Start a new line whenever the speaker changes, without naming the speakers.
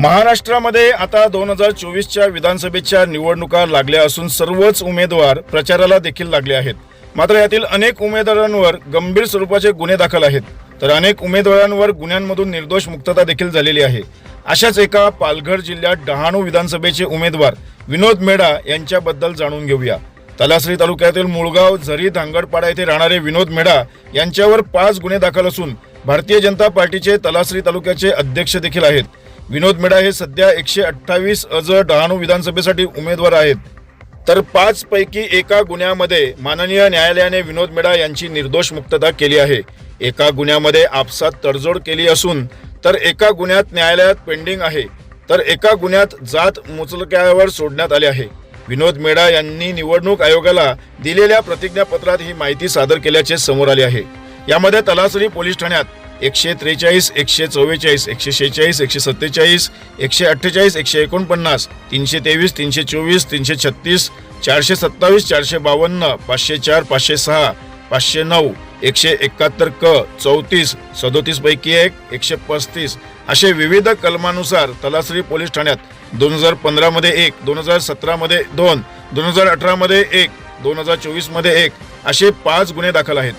महाराष्ट्रामध्ये आता दोन हजार चोवीसच्या विधानसभेच्या निवडणुका लागल्या असून सर्वच उमेदवार प्रचाराला देखील लागले आहेत. मात्र यातील अनेक उमेदवारांवर गंभीर स्वरूपाचे गुन्हे दाखल आहेत. तर अनेक उमेदवारांवर गुन्ह्यांमधून निर्दोष मुक्तता देखील झालेली आहे. अशाच एका पालघर जिल्ह्यात डहाणू विधानसभेचे उमेदवार विनोद मेढा यांच्याबद्दल जाणून घेऊया. तलासरी तालुक्यातील मुळगाव झरी धांगडपाडा येथे राहणारे विनोद मेढा यांच्यावर पाच गुन्हे दाखल असून भारतीय जनता पार्टीचे तलासरी तालुक्याचे अध्यक्ष देखील आहेत. विनोद मेढा हे सध्या एकशे अठ्ठावीस अज डहाणू विधानसभेसाठी उमेदवार आहेत. तर पाच पैकी एका गुन्ह्यामध्ये माननीय न्यायालयाने विनोद मेढा यांची निर्दोष मुक्तता केली आहे. एका गुन्ह्यामध्ये आपसात तडजोड केली असून तर एका गुन्ह्यात न्यायालयात पेंडिंग आहे. तर एका गुन्ह्यात जात मुचलक्यावर सोडण्यात आले आहे. विनोद मेढा यांनी निवडणूक आयोगाला दिलेल्या प्रतिज्ञापत्रात ही माहिती सादर केल्याचे समोर आले आहे. यामध्ये तलासरी पोलीस ठाण्यात एकशे त्रेचाळीस एकशे चव्वेचाळीस एकशे शेहेचाळीस एकशे सत्तेचाळीस एकशे अठ्ठेचाळीस एकशे एकोणपन्नास तीनशे तेवीस तीनशे चोवीस तीनशे छत्तीस चारशे सत्तावीस चारशे बावन्न पाचशे चार पाचशे सहा पाचशे नऊ एकशे एकाहत्तर क चौतीस सदोतीस पैकी एक एकशे पस्तीस. असे विविध कलमानुसार तलासरी पोलीस ठाण्यात दोन हजार पंधरामध्ये एक दोन हजार सतरामध्ये दोन दोन हजार अठरामध्ये एक दोन हजार चोवीसमध्ये एक असे पाच गुन्हे दाखल आहेत.